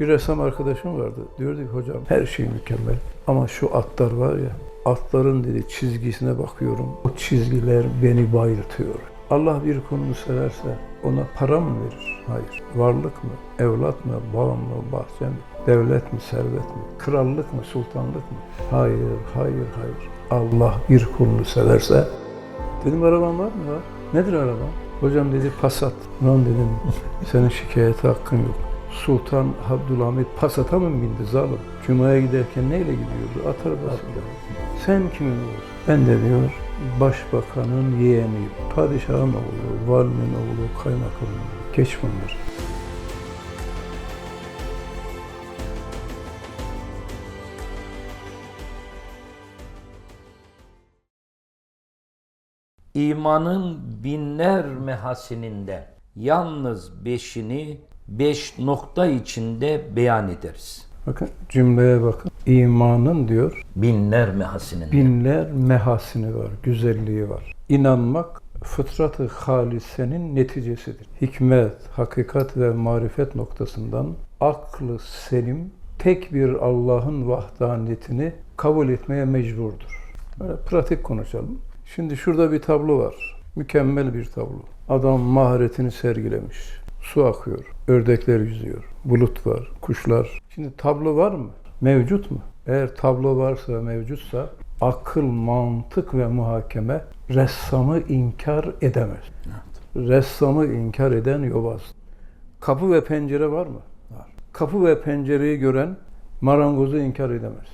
Bir ressam arkadaşım vardı. Diyordu ki hocam her şey mükemmel. Ama şu atlar var ya, atların dedi çizgisine bakıyorum. O çizgiler beni bayıltıyor. Allah bir kulunu severse ona para mı verir? Hayır. Varlık mı? Evlat mı? Bağ mı? Bahçe mi? Devlet mi? Servet mi? Krallık mı? Sultanlık mı? Hayır, hayır, hayır. Allah bir kulunu severse Dedim araban var mı? Var. Nedir araban? Hocam dedi Passat. Lan dedim senin şikayete hakkın yok. Sultan Abdülhamit Passat'a mı bindi zalim? Cuma'ya giderken neyle gidiyordu? At arabasıyla. Sen kimin oğlusun? Ben de diyor başbakanın yeğeniyim. Padişahın oğlu, valinin oğlu, kaymakamın oğlu. Geç bunları. İmanın binler mehasininde yalnız beşini beş nokta içinde beyan ederiz. Bakın cümleye bakın. İmanın diyor Binler mehasininde. binler mehasini var, güzelliği var. İnanmak fıtratı halisenin neticesidir. Hikmet, hakikat ve marifet noktasından aklı selim tek bir Allah'ın vahdaniyetini kabul etmeye mecburdur. Böyle pratik konuşalım. Şimdi şurada bir tablo var. Mükemmel bir tablo. Adam maharetini sergilemiş. Su akıyor, ördekler yüzüyor, bulut var, kuşlar. Şimdi tablo var mı? Mevcut mu? Eğer tablo varsa, mevcutsa akıl, mantık ve muhakeme ressamı inkar edemez. Ressamı inkar eden yobaz. Kapı ve pencere var mı? Var. Kapı ve pencereyi gören marangozu inkar edemez.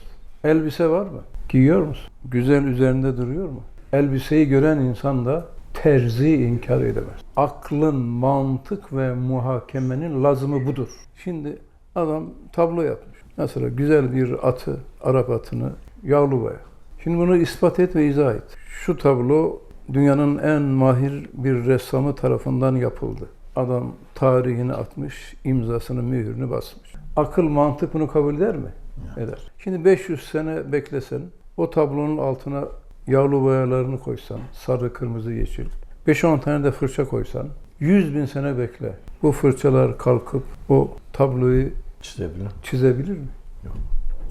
Elbise var mı? Giyiyor musun? Güzel üzerinde duruyor mu? Elbiseyi gören insan da terzi inkar edemez. Aklın, mantık ve muhakemenin lazımı budur. Şimdi adam tablo yapmış. Mesela güzel bir atı, Arap atını yağlı boya. Şimdi bunu ispat et ve izah et. Şu tablo dünyanın en mahir bir ressamı tarafından yapıldı. Adam tarihini atmış, imzasını, mühürünü basmış. Akıl, mantık bunu kabul eder mi? Eder. Şimdi 500 sene beklesen, o tablonun altına yağlı boyalarını koysan, sarı, kırmızı, yeşil, 5-10 tane de fırça koysan, 100 bin sene bekle. Bu fırçalar kalkıp o tabloyu Çizebilir. çizebilir mi? Yok.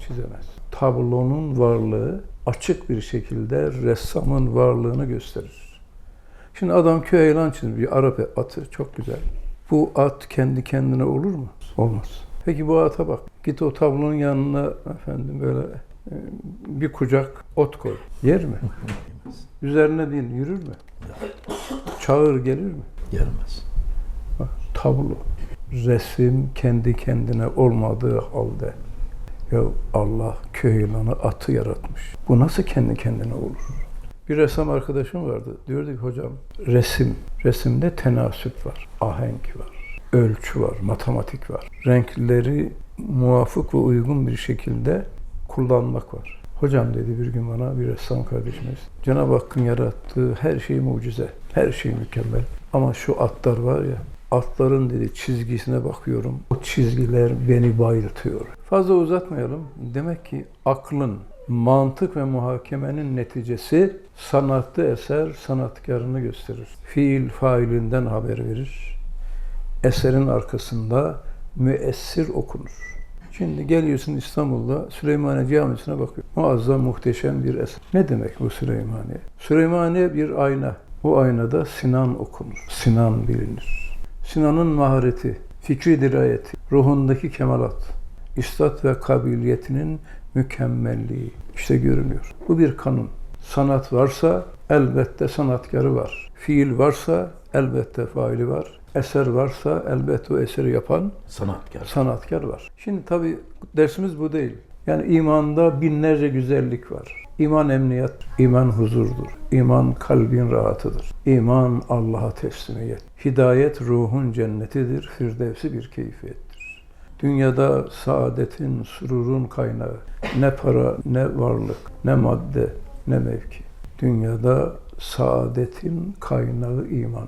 Çizemez. Tablonun varlığı açık bir şekilde ressamın varlığını gösterir. Şimdi adam köy elan çizmiş bir Arap atı çok güzel. Bu at kendi kendine olur mu? Olmaz. Peki bu ata bak. Git o tablonun yanına efendim böyle e, bir kucak ot koy. Yer mi? Üzerine bin yürür mü? Çağır gelir mi? Gelmez. Bak, tablo. Resim kendi kendine olmadığı halde ya Allah köy yılanı atı yaratmış. Bu nasıl kendi kendine olur? Bir ressam arkadaşım vardı. Diyordu ki hocam resim, resimde tenasüp var, ahenk var, ölçü var, matematik var. Renkleri muvafık ve uygun bir şekilde kullanmak var. Hocam dedi bir gün bana bir ressam kardeşimiz. Cenab-ı Hakk'ın yarattığı her şey mucize, her şey mükemmel. Ama şu atlar var ya, atların dedi çizgisine bakıyorum. O çizgiler beni bayıltıyor. Fazla uzatmayalım. Demek ki aklın, mantık ve muhakemenin neticesi sanatlı eser sanatkarını gösterir. Fiil failinden haber verir. Eserin arkasında müessir okunur. Şimdi geliyorsun İstanbul'da Süleymaniye Camisi'ne bakıyor. Muazzam, muhteşem bir eser. Ne demek bu Süleymaniye? Süleymaniye bir ayna. Bu aynada Sinan okunur. Sinan bilinir. Sinan'ın mahareti, fikri dirayeti, ruhundaki kemalat, istat ve kabiliyetinin mükemmelliği işte görünüyor. Bu bir kanun. Sanat varsa elbette sanatkarı var. Fiil varsa elbette faili var. Eser varsa elbette o eseri yapan Sanatkar. sanatkar var. Şimdi tabi dersimiz bu değil. Yani imanda binlerce güzellik var. İman emniyet, iman huzurdur. İman kalbin rahatıdır. İman Allah'a teslimiyet. Hidayet ruhun cennetidir. Firdevsi bir keyfiyettir. Dünyada saadetin, sururun kaynağı ne para, ne varlık, ne madde, ne mevki. Dünyada saadetin kaynağı iman.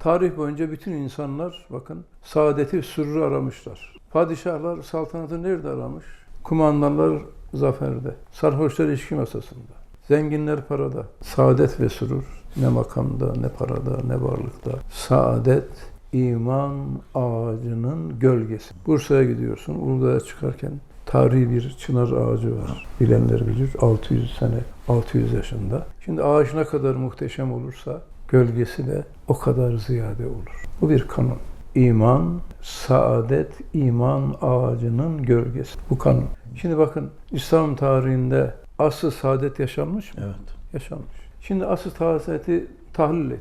Tarih boyunca bütün insanlar bakın saadeti sürrü aramışlar. Padişahlar saltanatı nerede aramış? Kumandanlar zaferde. Sarhoşlar içki masasında. Zenginler parada. Saadet ve sürur ne makamda, ne parada, ne varlıkta. Saadet iman ağacının gölgesi. Bursa'ya gidiyorsun. Uludağ'a çıkarken tarihi bir çınar ağacı var. Bilenler bilir. 600 sene, 600 yaşında. Şimdi ağaç ne kadar muhteşem olursa gölgesi de o kadar ziyade olur. Bu bir kanun. İman, saadet, iman ağacının gölgesi. Bu kanun. Şimdi bakın İslam tarihinde asr-ı saadet yaşanmış mı? Evet. yaşanmış. Şimdi asr-ı saadeti tahlil et.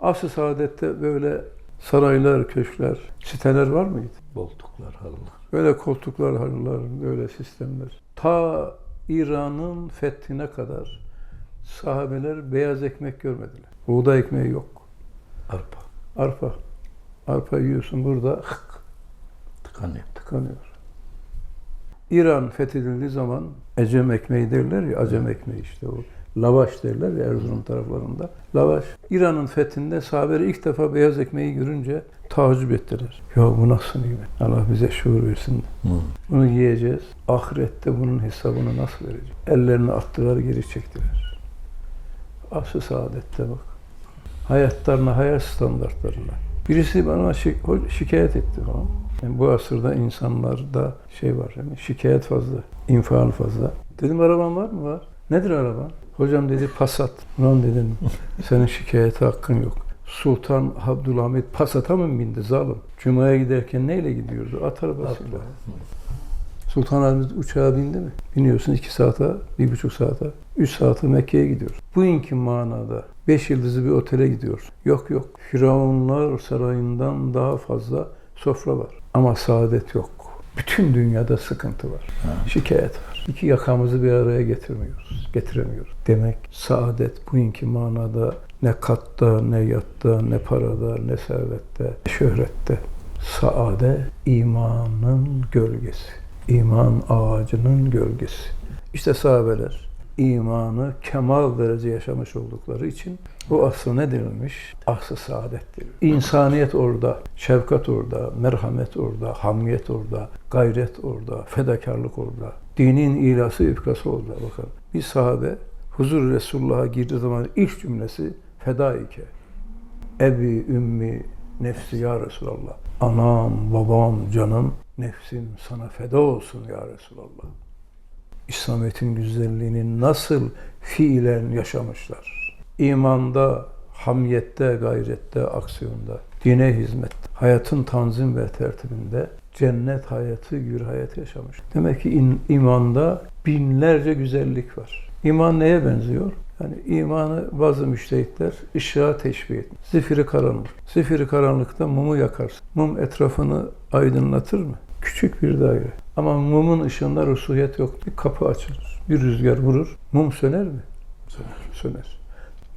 Asr-ı saadette böyle saraylar, köşkler, siteler var mıydı? Boltuklar, halılar. Böyle koltuklar, halılar, böyle sistemler. Ta İran'ın fethine kadar sahabeler beyaz ekmek görmediler. Buğday ekmeği yok. Arpa. Arpa. Arpa yiyorsun burada Tıkanıyor. tıkanıyor. İran fethedildiği zaman Ecem ekmeği derler ya, Acem ekmeği işte o. Lavaş derler ya Erzurum taraflarında. Lavaş. İran'ın fethinde sahabeler ilk defa beyaz ekmeği görünce tacip ettiler. Ya bu nasıl nimet? Allah bize şuur versin. Hı. Bunu yiyeceğiz. Ahirette bunun hesabını nasıl vereceğiz? Ellerini attılar, geri çektiler. Asıl saadette bak. Hayatlarına, hayat standartlarına. Birisi bana şikayet etti falan. Yani bu asırda insanlarda şey var yani şikayet fazla, infial fazla. Dedim araban var mı? Var. Nedir araban? Hocam dedi Passat. Ulan dedim senin şikayete hakkın yok. Sultan Abdülhamit Passat'a mı bindi zalim? Cuma'ya giderken neyle gidiyordu? At arabasıyla. Sultan Ahmet uçağa bindi mi? Biniyorsun iki saate, bir buçuk saate, üç saate Mekke'ye gidiyorsun. Bugünkü manada beş yıldızlı bir otele gidiyorsun. Yok yok. Firavunlar sarayından daha fazla sofra var. Ama saadet yok. Bütün dünyada sıkıntı var. Şikayet var. İki yakamızı bir araya getirmiyoruz. Getiremiyoruz. Demek saadet bugünkü manada ne katta, ne yatta, ne parada, ne servette, ne şöhrette. Saade imanın gölgesi. İman ağacının gölgesi. İşte sahabeler imanı kemal derece yaşamış oldukları için bu aslı ne denilmiş? Aslı saadet denilmiş. İnsaniyet orada, şefkat orada, merhamet orada, hamiyet orada, gayret orada, fedakarlık orada. Dinin ilası, ifkası orada. Bakın bir sahabe huzur Resulullah'a girdiği zaman ilk cümlesi fedaike. Ebi, ümmi, nefsi ya Resulallah. Anam, babam, canım, nefsim sana feda olsun ya Resulallah. İslamiyet'in güzelliğini nasıl fiilen yaşamışlar. İmanda, hamiyette, gayrette, aksiyonda, dine hizmet, hayatın tanzim ve tertibinde cennet hayatı, gür hayat yaşamış. Demek ki in- imanda binlerce güzellik var. İman neye benziyor? Yani imanı bazı müştehitler ışığa teşbih etmiş. Zifiri karanlık. Zifiri karanlıkta mumu yakarsın. Mum etrafını aydınlatır mı? Küçük bir daire. Ama mumun ışığında rusuhiyet yok. Bir kapı açılır. Bir rüzgar vurur. Mum söner mi? Söner. Söner.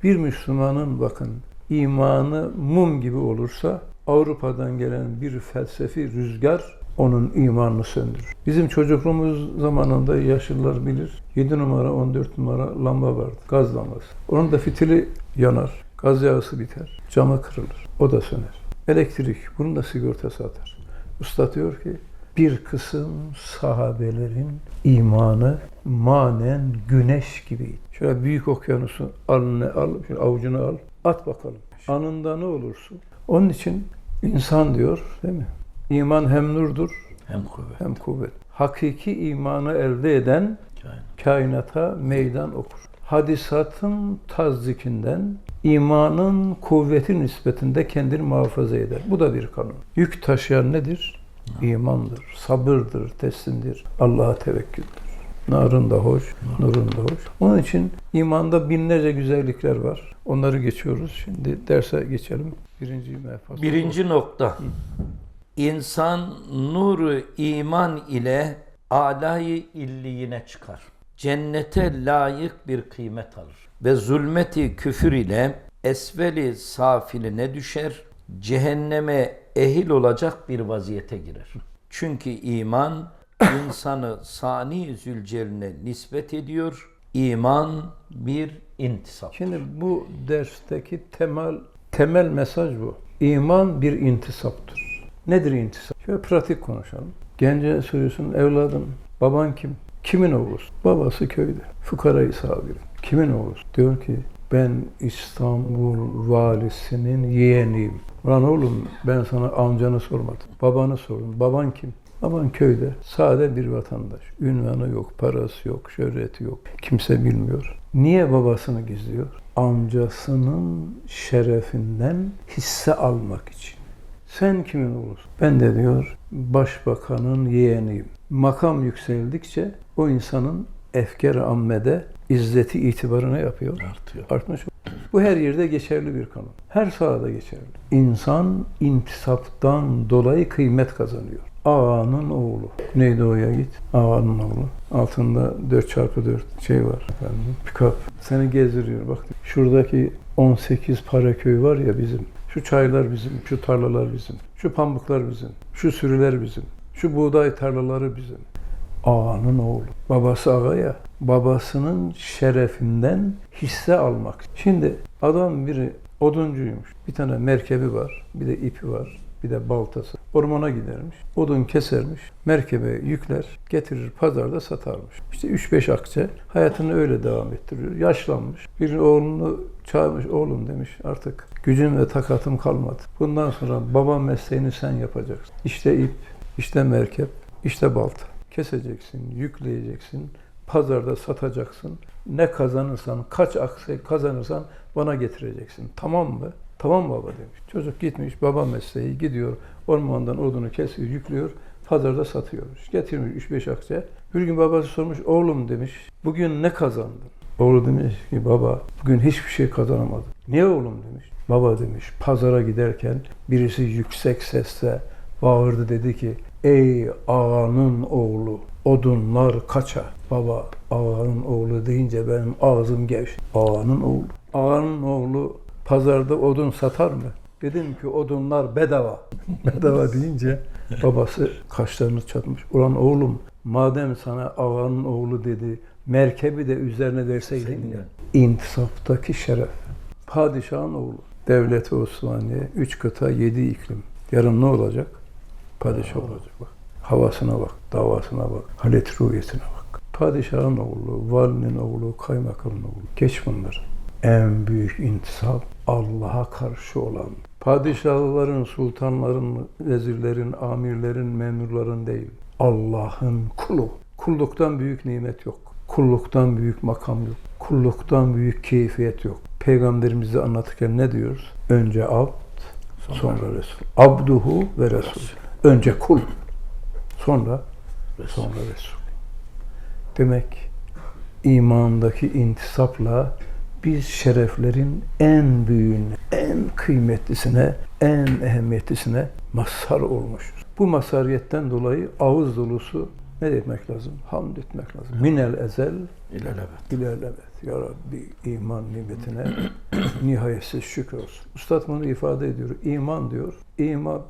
Bir Müslümanın bakın imanı mum gibi olursa Avrupa'dan gelen bir felsefi rüzgar onun imanını söndürür. Bizim çocukluğumuz zamanında yaşlılar bilir. 7 numara, 14 numara lamba vardı. Gaz lambası. Onun da fitili yanar. Gaz yağısı biter. Camı kırılır. O da söner. Elektrik. Bunun da sigortası atar. Usta diyor ki bir kısım sahabelerin imanı manen güneş gibiydi. Şöyle büyük okyanusu alnına al, şöyle avucuna al, at bakalım. Anında ne olursun? Onun için insan diyor değil mi? İman hem nurdur Hem kuvvet. hem kuvvet. Hakiki imanı elde eden Kainat. kainata meydan okur. Hadisatın tazdikinden imanın kuvveti nispetinde kendini muhafaza eder. Bu da bir kanun. Yük taşıyan nedir? İmandır, sabırdır, teslimdir, Allah'a tevekküldür. Narın da hoş, nurun da hoş. Onun için imanda binlerce güzellikler var. Onları geçiyoruz. Şimdi derse geçelim. Birinci mefas. Birinci nokta. İnsan nuru iman ile alayı illiğine çıkar. Cennete layık bir kıymet alır. Ve zulmeti küfür ile esveli safiline düşer. Cehenneme ehil olacak bir vaziyete girer. Çünkü iman insanı sani zülcerine nispet ediyor. İman bir intisap. Şimdi bu dersteki temel temel mesaj bu. İman bir intisaptır. Nedir intisap? Şöyle pratik konuşalım. Gence soruyorsun evladım baban kim? Kimin oğlusun? Babası köyde. Fukarayı sabiri. Kimin oğlusun? Diyor ki Ben İstanbul valisinin yeğeniyim. Lan oğlum ben sana amcanı sormadım. Babanı sordum. Baban kim? Baban köyde. Sade bir vatandaş. Ünvanı yok, parası yok, şöhreti yok. Kimse bilmiyor. Niye babasını gizliyor? Amcasının şerefinden hisse almak için. Sen kimin oğlusun? Ben de diyor başbakanın yeğeniyim. Makam yükseldikçe o insanın efkar ammede izzeti itibarına yapıyor. Artıyor. Artmış. Bu her yerde geçerli bir kanun. Her sahada geçerli. İnsan intisaptan dolayı kıymet kazanıyor. Ağanın oğlu. Güneydoğu'ya git. Ağanın oğlu. Altında 4x4 şey var efendim. Pikap. Seni gezdiriyor. Bak şuradaki 18 para köy var ya bizim. Şu çaylar bizim, şu tarlalar bizim, şu pamuklar bizim, şu sürüler bizim, şu buğday tarlaları bizim. Ağanın oğlu. Babası ağa ya. Babasının şerefinden hisse almak. Şimdi adam biri oduncuymuş. Bir tane merkebi var, bir de ipi var, bir de baltası. Ormana gidermiş, odun kesermiş, merkebe yükler, getirir pazarda satarmış. İşte 3-5 akçe hayatını öyle devam ettiriyor. Yaşlanmış. Bir oğlunu çağırmış, oğlum demiş artık gücüm ve takatım kalmadı. Bundan sonra baba mesleğini sen yapacaksın. İşte ip, işte merkep, işte balta. Keseceksin, yükleyeceksin, pazarda satacaksın. Ne kazanırsan, kaç akse kazanırsan bana getireceksin. Tamam mı? Tamam baba demiş. Çocuk gitmiş baba mesleği gidiyor ormandan odunu kesiyor, yüklüyor, pazarda satıyormuş. Getirmiş 3-5 akçe. Bir gün babası sormuş, oğlum demiş, bugün ne kazandın? Oğlu demiş ki baba bugün hiçbir şey kazanamadım. Niye oğlum demiş. Baba demiş pazara giderken birisi yüksek sesle bağırdı dedi ki ey ağanın oğlu odunlar kaça? Baba ağanın oğlu deyince benim ağzım gevş. Ağanın oğlu. Ağanın oğlu pazarda odun satar mı? Dedim ki odunlar bedava. bedava deyince babası kaşlarını çatmış. Ulan oğlum madem sana ağanın oğlu dedi merkebi de üzerine verseydin ya. İntisaftaki şeref. Padişahın oğlu. Devleti Osmaniye, üç kıta, yedi iklim. Yarın ne olacak? Padişah olacak bak. Havasına bak, davasına bak, halet ruhiyetine bak. Padişahın oğlu, valinin oğlu, kaymakamın oğlu. Geç bunları. En büyük intisap Allah'a karşı olan. Padişahların, sultanların, vezirlerin, amirlerin, memurların değil. Allah'ın kulu. Kulluktan büyük nimet yok. Kulluktan büyük makam yok. Kulluktan büyük keyfiyet yok. Peygamberimizi anlatırken ne diyoruz? Önce abd, sonra, sonra Resul. Abduhu ve Resul. Önce kul, sonra sonra Resul. Demek imandaki intisapla biz şereflerin en büyüğüne, en kıymetlisine, en ehemmiyetlisine mazhar olmuşuz. Bu mazhariyetten dolayı ağız dolusu ne demek lazım? Hamd etmek lazım. Minel ezel İlelebet. İlerlemet. Ya Rabbi iman nimetine nihayetsiz şükür olsun. Üstad bunu ifade ediyor. İman diyor. İman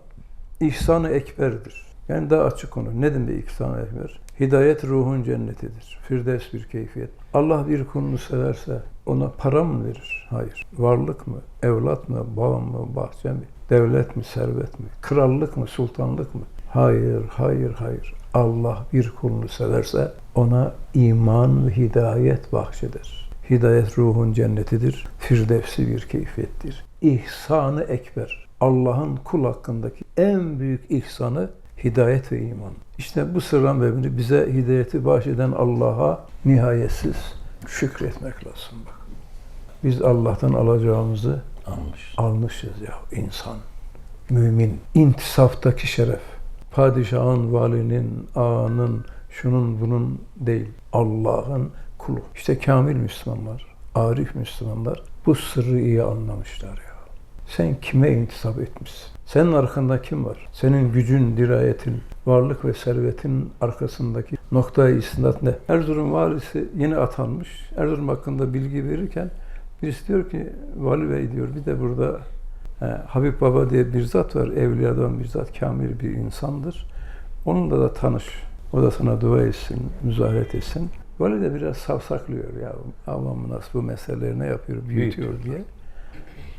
ihsan-ı ekberdir. Yani daha açık konu. Ne demek ihsan-ı ekber? Hidayet ruhun cennetidir. Firdevs bir keyfiyet. Allah bir kulunu severse ona para mı verir? Hayır. Varlık mı? Evlat mı? Bağ mı? Bahçe mi? Devlet mi? Servet mi? Krallık mı? Sultanlık mı? Hayır, hayır, hayır. Allah bir kulunu severse ona iman ve hidayet bahşeder. Hidayet ruhun cennetidir. Firdevsi bir keyfiyettir. İhsanı ekber. Allah'ın kul hakkındaki en büyük ihsanı hidayet ve iman. İşte bu sırran ve bize hidayeti bahşeden Allah'a nihayetsiz şükretmek lazım. Bak. Biz Allah'tan alacağımızı Almış. almışız ya insan. Mümin. İntisaftaki şeref. Padişahın, valinin, ağanın, şunun bunun değil. Allah'ın kulu. İşte kamil Müslümanlar, arif Müslümanlar bu sırrı iyi anlamışlar ya. Sen kime intisap etmişsin? Senin arkanda kim var? Senin gücün, dirayetin, varlık ve servetin arkasındaki noktayı istinat ne? Erzurum valisi yeni atanmış. Erzurum hakkında bilgi verirken birisi diyor ki vali bey diyor bir de burada He, Habib Baba diye bir zat var. Evliyadan bir zat. Kamil bir insandır. Onunla da tanış. O da sana dua etsin, müzaharet etsin. Böyle de biraz savsaklıyor ya. Avam nasıl bu meseleleri ne yapıyor, büyütüyor diye.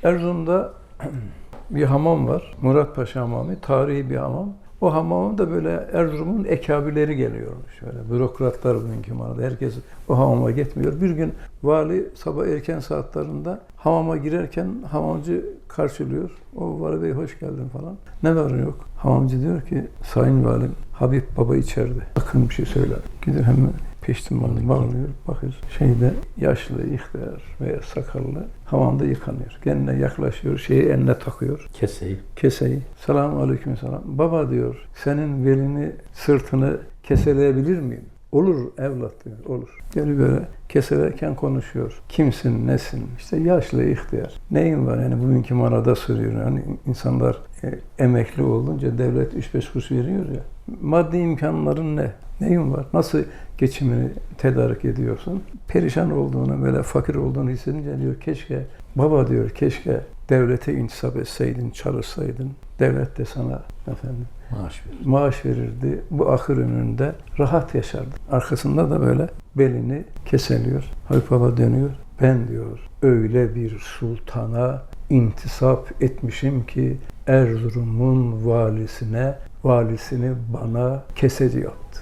Erzurum'da bir hamam var. Murat Paşa Hamamı. Tarihi bir hamam. O hamama da böyle Erzurum'un ekabileri geliyormuş. Böyle bürokratlar bugünkü manada. Herkes o hamama gitmiyor. Bir gün vali sabah erken saatlerinde hamama girerken hamamcı karşılıyor. O vali bey hoş geldin falan. Ne var yok. Hamamcı diyor ki sayın valim Habib baba içeride. Bakın bir şey söyler. Gidiyor hemen peştemalını bağlıyor. Bakıyor şeyde yaşlı, ihtiyar veya sakallı hamamda yıkanıyor. Kendine yaklaşıyor, şeyi eline takıyor Keseyi. keseyi. Selamun aleyküm selam. Baba diyor, senin velini, sırtını keseleyebilir miyim? Olur evlat diyor, olur. Yani böyle keselerken konuşuyor. Kimsin, nesin? İşte yaşlı, ihtiyar. Neyin var? Yani bugünkü manada soruyor. Yani insanlar e, emekli olunca devlet 3-5 kuruş veriyor ya. Maddi imkanların ne? Neyin var? Nasıl geçimini tedarik ediyorsun? Perişan olduğunu, böyle fakir olduğunu hissedince diyor keşke, baba diyor keşke devlete intisap etseydin, çalışsaydın. Devlet de sana efendim Maaş verir. maaş verirdi. Bu ahır önünde rahat yaşardı. Arkasında da böyle belini keseliyor. Habib Baba dönüyor. Ben diyor öyle bir sultana intisap etmişim ki Erzurum'un valisine valisini bana keseci yaptı.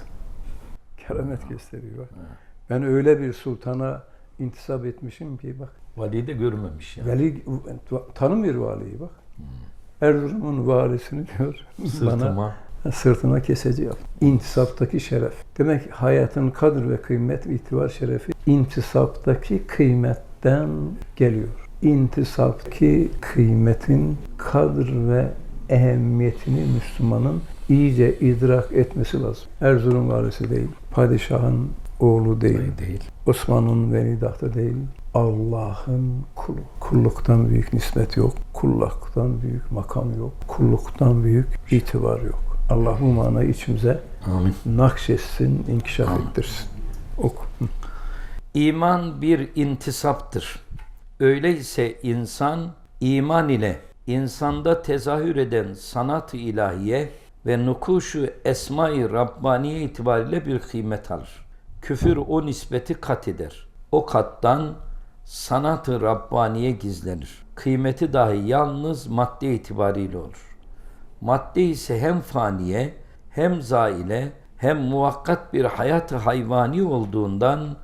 Keramet gösteriyor bak. Ben öyle bir sultana intisap etmişim ki bak Vali de görmemiş yani. Veli tanımıyor valiyi bak. Erzurum'un valisini diyor bana Sırtıma. sırtına keseci yap. İntisaptaki şeref. Demek hayatın kadir ve kıymet, itibar şerefi intisaptaki kıymetten geliyor. İntisaptaki kıymetin kadir ve ehemmiyetini Müslümanın iyice idrak etmesi lazım. Erzurum valisi değil, padişahın oğlu değil, Değil. değil. Osman'ın velidahtı değil, Allah'ın kulu. Kulluktan büyük nispet yok, kulluktan büyük makam yok, kulluktan büyük itibar yok. Allah bu manayı içimize Amin. nakşetsin, inkişaf ettirsin. Oku. İman bir intisaptır. Öyleyse insan iman ile insanda tezahür eden sanat-ı ilahiye ve nukuşu esma-i Rabbaniye itibariyle bir kıymet alır. Küfür o nispeti kat eder. O kattan sanat-ı Rabbaniye gizlenir. Kıymeti dahi yalnız madde itibariyle olur. Madde ise hem faniye, hem zaile, hem muvakkat bir hayat-ı hayvani olduğundan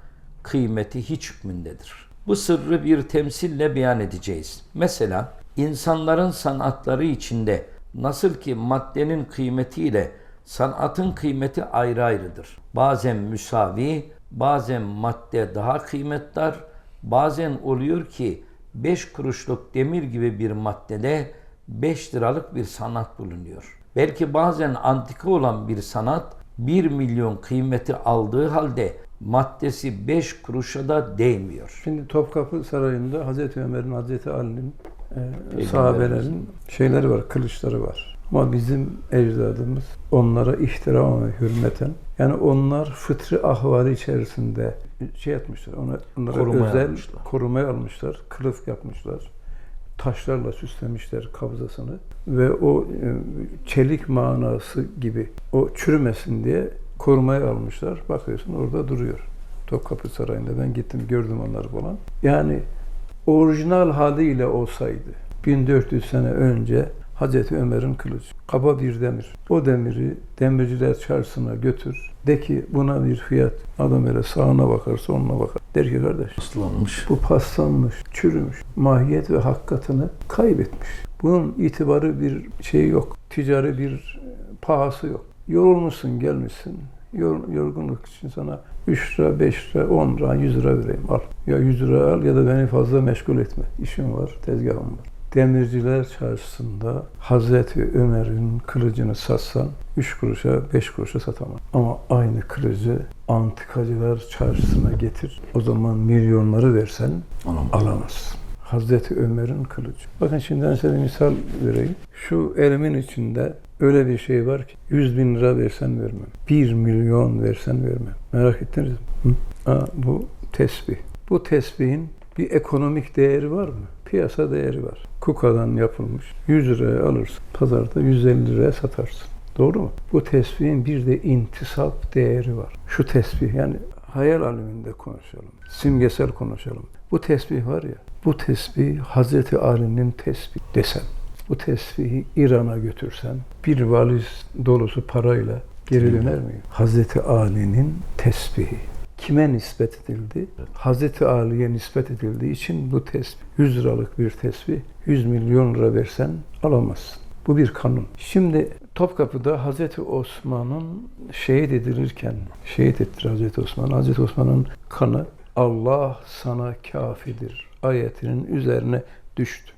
kıymeti hiç hükmündedir. Bu sırrı bir temsille beyan edeceğiz. Mesela insanların sanatları içinde nasıl ki maddenin kıymetiyle sanatın kıymeti ayrı ayrıdır. Bazen müsavi, bazen madde daha kıymetdar, bazen oluyor ki 5 kuruşluk demir gibi bir maddede 5 liralık bir sanat bulunuyor. Belki bazen antika olan bir sanat 1 milyon kıymeti aldığı halde maddesi 5 kuruşa da değmiyor. Şimdi Topkapı Sarayı'nda Hazreti Ömer'in, Hazreti Ali'nin, e, sahabelerin şeyleri var, kılıçları var. Ama bizim ecdadımız onlara ihtiram ve hürmeten, yani onlar fıtri ahvali içerisinde şey yapmışlar, ona, onlara Korumaya özel almışlar. korumaya almışlar, kılıf yapmışlar. Taşlarla süslemişler kabzasını ve o e, çelik manası gibi o çürümesin diye korumaya almışlar. Bakıyorsun orada duruyor. Topkapı Sarayı'nda ben gittim gördüm onları falan. Yani orijinal haliyle olsaydı 1400 sene önce Hazreti Ömer'in kılıcı. Kaba bir demir. O demiri demirciler çarşısına götür. De ki buna bir fiyat. Adam öyle sağına bakar soluna bakar. Der ki kardeş Islanmış. bu paslanmış, çürümüş. Mahiyet ve hakikatını kaybetmiş. Bunun itibarı bir şey yok. Ticari bir pahası yok. Yorulmuşsun, gelmişsin. Yor- yorgunluk için sana 3 lira, 5 lira, 10 lira, 100 lira vereyim al. Ya 100 lira al ya da beni fazla meşgul etme. İşim var, tezgahım var. Demirciler çarşısında Hazreti Ömer'in kılıcını satsan 3 kuruşa 5 kuruşa satamam. Ama aynı kılıcı antikacılar çarşısına getir. O zaman milyonları versen Anam. alamazsın. Hazreti Ömer'in kılıcı. Bakın şimdi ben size bir misal vereyim. Şu elimin içinde öyle bir şey var ki 100 bin lira versen vermem. 1 milyon versen vermem. Merak ettiniz mi? Hı? Ha, bu tesbih. Bu tesbihin bir ekonomik değeri var mı? Piyasa değeri var. Kuka'dan yapılmış. 100 liraya alırsın. Pazarda 150 liraya satarsın. Doğru mu? Bu tesbihin bir de intisap değeri var. Şu tesbih yani hayal aleminde konuşalım. Simgesel konuşalım. Bu tesbih var ya, bu tesbih Hazreti Ali'nin tesbih desem. Bu tesbihi İran'a götürsen bir valiz dolusu parayla geri döner mi? Hazreti Ali'nin tesbihi kime nispet edildi? Hazreti Ali'ye nispet edildiği için bu tesbih 100 liralık bir tesbih 100 milyon lira versen alamazsın. Bu bir kanun. Şimdi Topkapı'da Hazreti Osman'ın şehit edilirken, şehit ettir Hazreti Osman. Hazreti Osman'ın kanı Allah sana kafidir ayetinin üzerine düştü.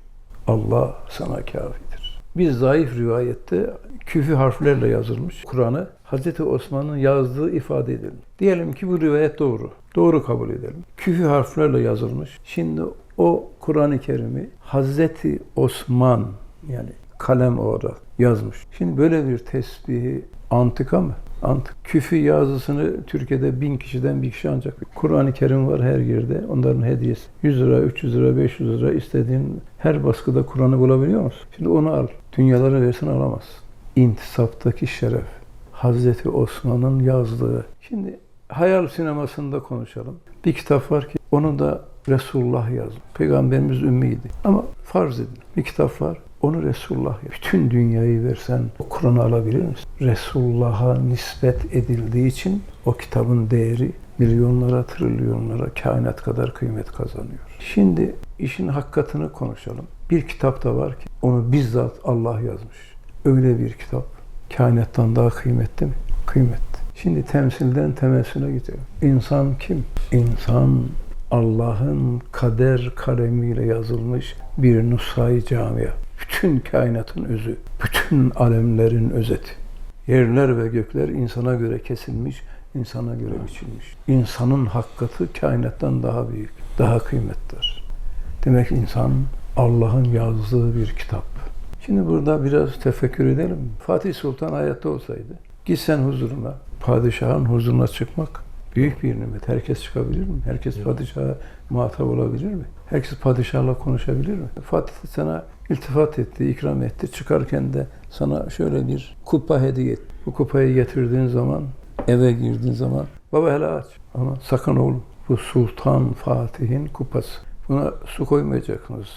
Allah sana kafidir. Bir zayıf rivayette küfü harflerle yazılmış Kur'an'ı Hazreti Osman'ın yazdığı ifade edilmiş. Diyelim ki bu rivayet doğru. Doğru kabul edelim. Küfü harflerle yazılmış. Şimdi o Kur'an-ı Kerim'i Hazreti Osman yani kalem olarak yazmış. Şimdi böyle bir tesbihi antika mı? Antik. Küfü yazısını Türkiye'de bin kişiden bir kişi ancak. Kur'an-ı Kerim var her yerde. Onların hediyesi. 100 lira, 300 lira, 500 lira istediğin her baskıda Kur'an'ı bulabiliyor musun? Şimdi onu al. Dünyalara versin alamazsın. İntisaptaki şeref. Hazreti Osman'ın yazdığı. Şimdi hayal sinemasında konuşalım. Bir kitap var ki onu da Resulullah yazmış. Peygamberimiz ümmiydi. Ama farz edin. Bir kitap var. Onu Resulullah. Bütün dünyayı versen o Kur'an'ı alabilir misin? Resulullah'a nispet edildiği için o kitabın değeri milyonlara, trilyonlara, kainat kadar kıymet kazanıyor. Şimdi işin hakikatini konuşalım. Bir kitap da var ki onu bizzat Allah yazmış. Öyle bir kitap kainattan daha kıymetli mi? Kıymetli. Şimdi temsilden temessüle gidelim. İnsan kim? İnsan Allah'ın kader kalemiyle yazılmış bir nusayı camia. Bütün kainatın özü, bütün alemlerin özeti. Yerler ve gökler insana göre kesilmiş, insana göre biçilmiş. İnsanın hakikati kainattan daha büyük, daha kıymetlidir. Demek insan Allah'ın yazdığı bir kitap. Şimdi burada biraz tefekkür edelim. Fatih Sultan hayatta olsaydı, gitsen huzuruna, padişahın huzuruna çıkmak büyük bir nimet. Herkes çıkabilir mi? Herkes padişaha muhatap olabilir mi? Herkes padişahla konuşabilir mi? Fatih sana iltifat etti, ikram etti. Çıkarken de sana şöyle bir kupa hediye etti. Bu kupayı getirdiğin zaman, eve girdiğin zaman, baba hele aç. Ama sakın oğlum, bu Sultan Fatih'in kupası. Buna su koymayacaksınız.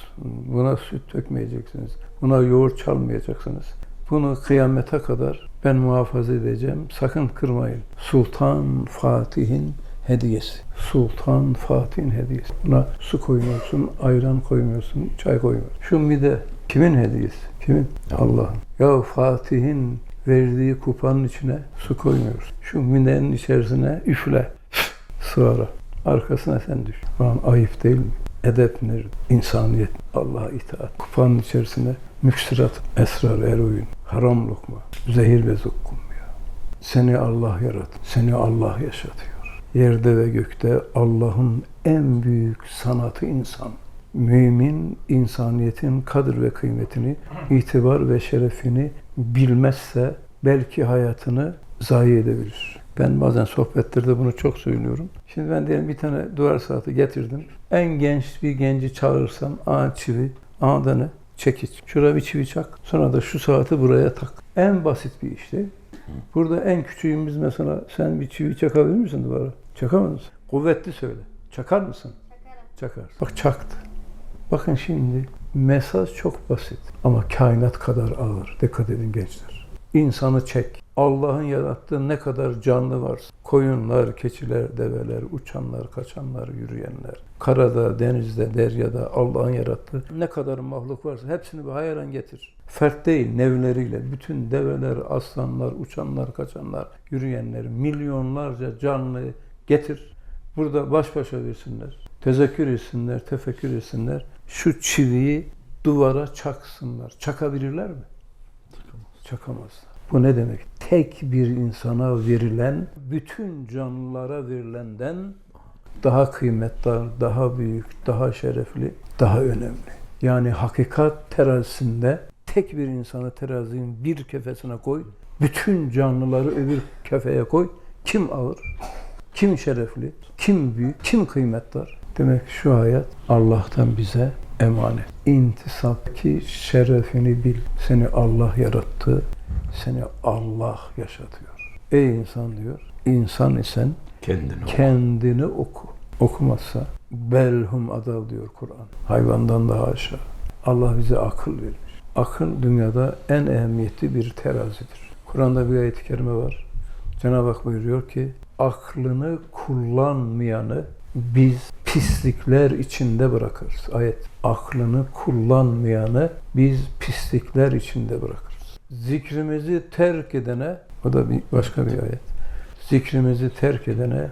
Buna süt dökmeyeceksiniz. Buna yoğurt çalmayacaksınız. Bunu kıyamete kadar ben muhafaza edeceğim. Sakın kırmayın. Sultan Fatih'in hediyesi. Sultan Fatih'in hediyesi. Buna su koymuyorsun, ayran koymuyorsun, çay koymuyorsun. Şu mide kimin hediyesi? Kimin? Allah'ın. Ya Fatih'in verdiği kupanın içine su koymuyorsun. Şu midenin içerisine üfle. Sığara. Arkasına sen düş. Ulan ayıp değil mi? Edep nerede? İnsaniyet. Allah'a itaat. Kupanın içerisine müksirat, esrar, eroin, haram lokma, zehir ve zukkum ya. Seni Allah yarattı. Seni Allah yaşatıyor. Yerde ve gökte Allah'ın en büyük sanatı insan. Mümin insaniyetin kadir ve kıymetini, itibar ve şerefini bilmezse belki hayatını zayi edebilir. Ben bazen sohbetlerde bunu çok söylüyorum. Şimdi ben diyelim bir tane duvar saati getirdim. En genç bir genci çağırırsam, aa çivi, aa da ne? Çekiç. Şuraya bir çivi çak. Sonra da şu saati buraya tak. En basit bir iş değil. Burada en küçüğümüz mesela sen bir çivi çakabilir misin duvara? Çakamaz mısın? Kuvvetli söyle. Çakar mısın? Çakar. Bak çaktı. Bakın şimdi mesaj çok basit ama kainat kadar ağır. Dikkat edin gençler. İnsanı çek. Allah'ın yarattığı ne kadar canlı varsa, koyunlar, keçiler, develer, uçanlar, kaçanlar, yürüyenler, karada, denizde, deryada Allah'ın yarattığı ne kadar mahluk varsa hepsini bir hayalen getir. Fert değil, nevleriyle bütün develer, aslanlar, uçanlar, kaçanlar, yürüyenler, milyonlarca canlı getir. Burada baş başa versinler. Tezekkür etsinler, tefekkür etsinler. Şu çiviyi duvara çaksınlar. Çakabilirler mi? Çakamazlar. Bu ne demek? Tek bir insana verilen, bütün canlılara verilenden daha kıymetli, daha büyük, daha şerefli, daha önemli. Yani hakikat terazisinde tek bir insanı terazinin bir kefesine koy, bütün canlıları öbür kefeye koy. Kim ağır? Kim şerefli? Kim büyük? Kim kıymetli? Demek ki şu hayat Allah'tan bize emanet. İntisap ki şerefini bil. Seni Allah yarattı. Seni Allah yaşatıyor. Ey insan diyor. İnsan isen Kendini oku. kendini oku. Okumazsa belhum adal diyor Kur'an. Hayvandan daha aşağı. Allah bize akıl vermiş. Akıl dünyada en ehemmiyetli bir terazidir. Kur'an'da bir ayet-i kerime var. Cenab-ı Hak buyuruyor ki aklını kullanmayanı biz pislikler içinde bırakırız. Ayet. Aklını kullanmayanı biz pislikler içinde bırakırız. Zikrimizi terk edene, o da bir başka bir ayet. Zikrimizi terk edene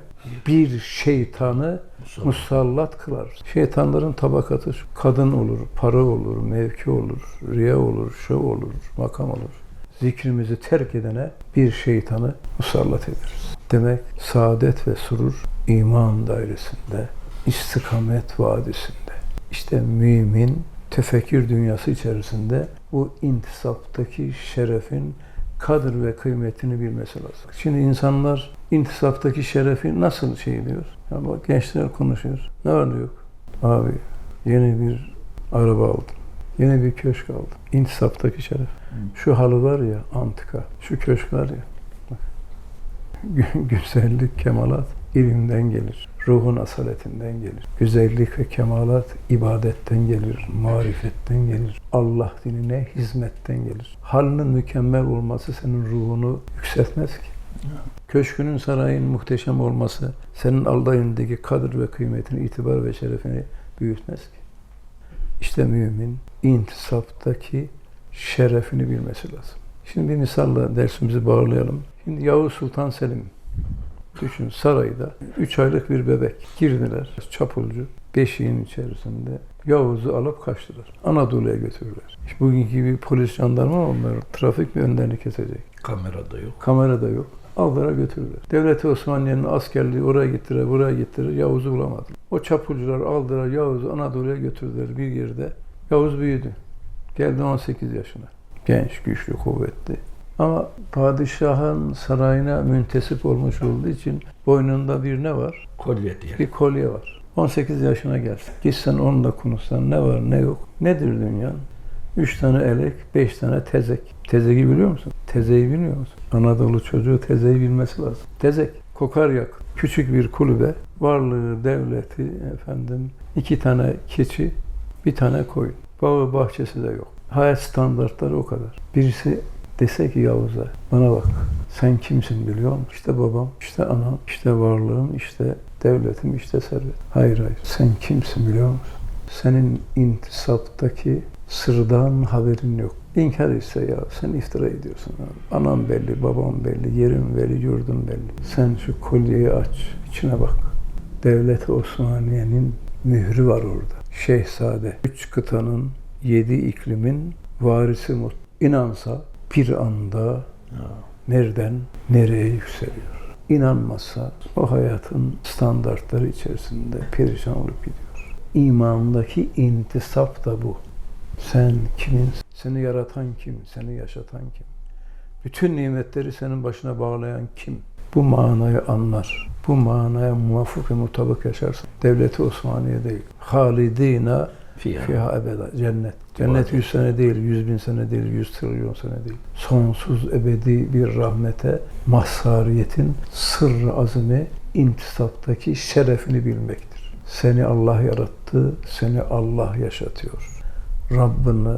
bir şeytanı musallat kılar. Şeytanların tabakatı kadın olur, para olur, mevki olur, riya olur, şov olur, makam olur. Zikrimizi terk edene bir şeytanı musallat ederiz. Demek saadet ve surur iman dairesinde, istikamet vadisinde. İşte mümin tefekkür dünyası içerisinde bu intisaptaki şerefin kadir ve kıymetini bilmesi lazım. Şimdi insanlar intisaptaki şerefi nasıl şey diyor? Ya bak gençler konuşuyor. Ne var yok? Abi yeni bir araba aldım. Yeni bir köşk aldım. İntisaptaki şeref. Şu halı var ya antika. Şu köşk var ya. Güzellik, kemalat ilimden gelir. Ruhun asaletinden gelir. Güzellik ve kemalat ibadetten gelir. Marifetten gelir. Allah dinine hizmetten gelir. Halinin mükemmel olması senin ruhunu yükseltmez ki. Köşkünün sarayın muhteşem olması senin Allah önündeki kadir ve kıymetini, itibar ve şerefini büyütmez ki. İşte mümin intisaptaki şerefini bilmesi lazım. Şimdi bir misalla dersimizi bağlayalım. Şimdi Yavuz Sultan Selim düşün sarayda 3 aylık bir bebek girdiler çapulcu beşiğin içerisinde Yavuz'u alıp kaçtılar. Anadolu'ya götürürler. İşte bugünkü gibi polis jandarma onlar trafik bir önlerini kesecek. Kamerada yok. Kamera da yok. Aldılar götürdüler. Devleti Osmaniye'nin askerliği oraya gittiler, buraya gittiler. Yavuz'u bulamadılar. O çapulcular aldılar Yavuz'u Anadolu'ya götürdüler bir yerde. Yavuz büyüdü. Geldi 18 yaşına. Genç, güçlü, kuvvetli. Ama padişahın sarayına müntesip olmuş olduğu için boynunda bir ne var? Kolye diye. Bir kolye var. 18 yaşına gelsin. Gitsen onunla konuşsan ne var ne yok. Nedir dünya? Üç tane elek, beş tane tezek. Tezeki biliyor musun? Tezeyi bilmiyor musun? Anadolu çocuğu tezeyi bilmesi lazım. Tezek, kokar yak. Küçük bir kulübe, varlığı, devleti, efendim, iki tane keçi, bir tane koyun. Bağı bahçesi de yok. Hayat standartları o kadar. Birisi dese ki Yavuz'a, bana bak, sen kimsin biliyor musun? İşte babam, işte anam, işte varlığım, işte devletim, işte servet. Hayır hayır, sen kimsin biliyor musun? Senin intisaptaki sırdan haberin yok. İnkar etse ya sen iftira ediyorsun. Anam belli, babam belli, yerim belli, yurdum belli. Sen şu kolyeyi aç, içine bak. Devlet Osmaniye'nin mührü var orada. Şehzade, üç kıtanın, yedi iklimin varisi mut. İnansa bir anda nereden nereye yükseliyor. İnanmasa o hayatın standartları içerisinde perişan olup gidiyor. İmandaki intisap da bu. Sen kimin? Seni yaratan kim? Seni yaşatan kim? Bütün nimetleri senin başına bağlayan kim? Bu manayı anlar. Bu manaya muvafık ve mutabık yaşarsın. Devleti Osmaniye değil. Halidina Fiha. fiha ebeda. Cennet. Cennet 100 sene değil, 100 bin sene değil, 100 trilyon sene değil. Sonsuz ebedi bir rahmete, mazhariyetin sırrı azimi intisaptaki şerefini bilmektir. Seni Allah yarattı, seni Allah yaşatıyor. Rabbini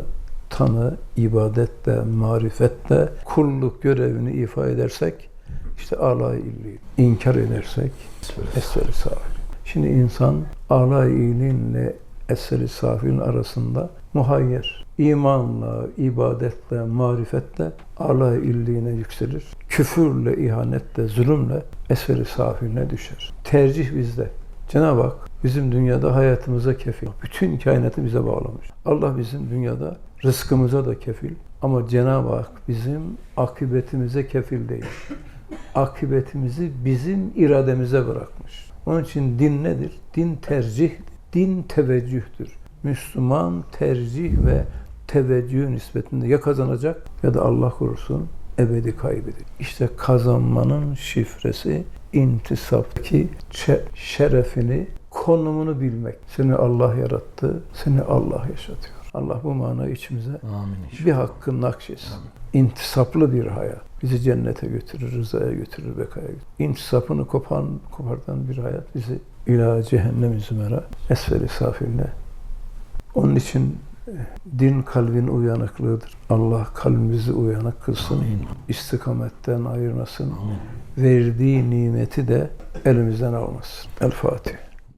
tanı, ibadetle, marifetle kulluk görevini ifa edersek işte alay illi. İnkar edersek esveri safil. Şimdi insan alay iyiliğinle eseri safilin arasında muhayyer. İmanla, ibadetle, marifetle alay illiğine yükselir. Küfürle, ihanetle, zulümle eseri safiline düşer. Tercih bizde. Cenab-ı Hak bizim dünyada hayatımıza kefil. Bütün kainatı bize bağlamış. Allah bizim dünyada rızkımıza da kefil. Ama Cenab-ı Hak bizim akıbetimize kefil değil. Akıbetimizi bizim irademize bırakmış. Onun için din nedir? Din tercih, din teveccühtür. Müslüman tercih ve teveccüh nispetinde ya kazanacak ya da Allah korusun ebedi kaybedecek. İşte kazanmanın şifresi intisaptaki şe- şerefini, konumunu bilmek. Seni Allah yarattı, seni Allah yaşatıyor. Allah bu manayı içimize Amin bir hakkın nakşetsin. İntisaplı bir hayat. Bizi cennete götürür, rızaya götürür, bekaya götürür. İntisapını kopan, kopartan bir hayat bizi ila cehennem zümera esferi safiline. Onun için Din kalbin uyanıklığıdır. Allah kalbimizi uyanık kılsın. istikametten ayırmasın. Verdiği nimeti de elimizden almasın. El Fatiha.